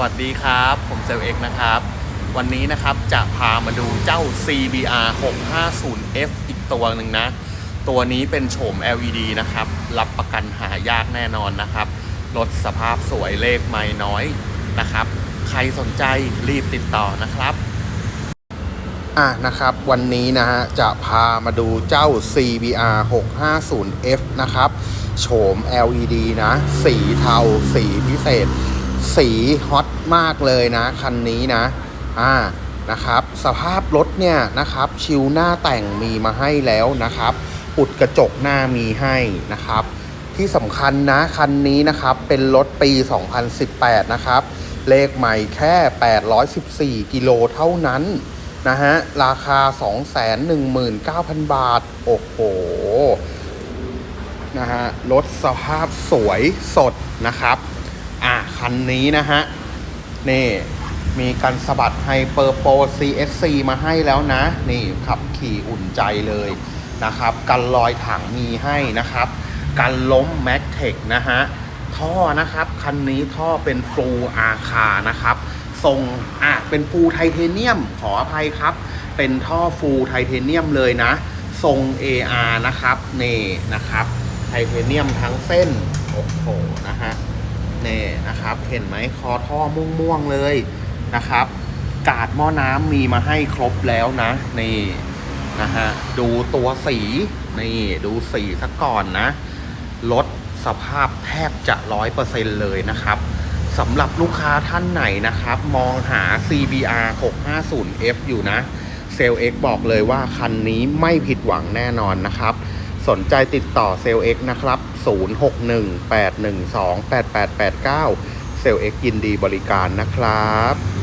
วัสดีครับ ผมเซลเอกนะครับ วันนี้นะครับจะพามาดูเจ้า CBR 650F อีกตัวหนึ่งนะ ตัวนี้เป็นโฉม LED นะครับ รับประกันหายากแน่นอนนะครับรถสภาพสวยเลขไม่น้อยนะครับ ใครสนใจรีบติดต่อนะครับ อะนะครับ วันนี้นะฮะจะพามาดูเจ้า CBR 650F นะครับโฉม LED นะ สีเทา สีพิเศษ สีฮอตมากเลยนะ คันนี้นะ อ่านะครับ สภาพรถเนี่ยนะครับ ชิวหน้าแต่งมีมาให้แล้วนะครับ อุดกระจกหน้ามีให้นะครับ ที่สำคัญนะคันนี้นะครับ เป็นรถปี 2018 นะครับ เลขใหม่แค่ 814 กิโลเท่านั้นนะฮะ ราคา 219,000 บาท โอ้โห นะฮะ รถสภาพสวยสดนะครับ คันนี้นะฮะ นี่ มีกันสะบัดไฮเปอร์โปร CSC มาให้แล้วนะ นี่ขับขี่อุ่นใจเลยนะครับ กันรอยถังมีให้นะครับ กันล้มแม็กเทคนะฮะ ท่อนะครับ คันนี้ท่อเป็นฟูอาคานะครับทรงอะเป็นฟูไทเทเนียมขออภัยครับ เป็นท่อฟูไทเทเนียมเลยนะ ทรง AR นะครับ นี่นะครับ ไทเทเนียมทั้งเส้น โอ้โห นะฮะ นี่นะครับ เห็นไหมคอท่อม่วงๆเลยนะครับ กาดหม้อน้ำมีมาให้ครบแล้วนะ นี่นะฮะดูตัวสีนี่ดูสีซะก่อนนะรถสภาพแทบจะร้อยเปอร์เซ็นเลยนะครับสำหรับลูกค้าท่านไหนนะครับ มองหา CBR 650F อยู่นะ เซล X บอกเลยว่าคันนี้ไม่ผิดหวังแน่นอนนะครับ สนใจติดต่อเซลเอ็กนะครับ 0618128889 เซลเอ็กยินดีบริการนะครับ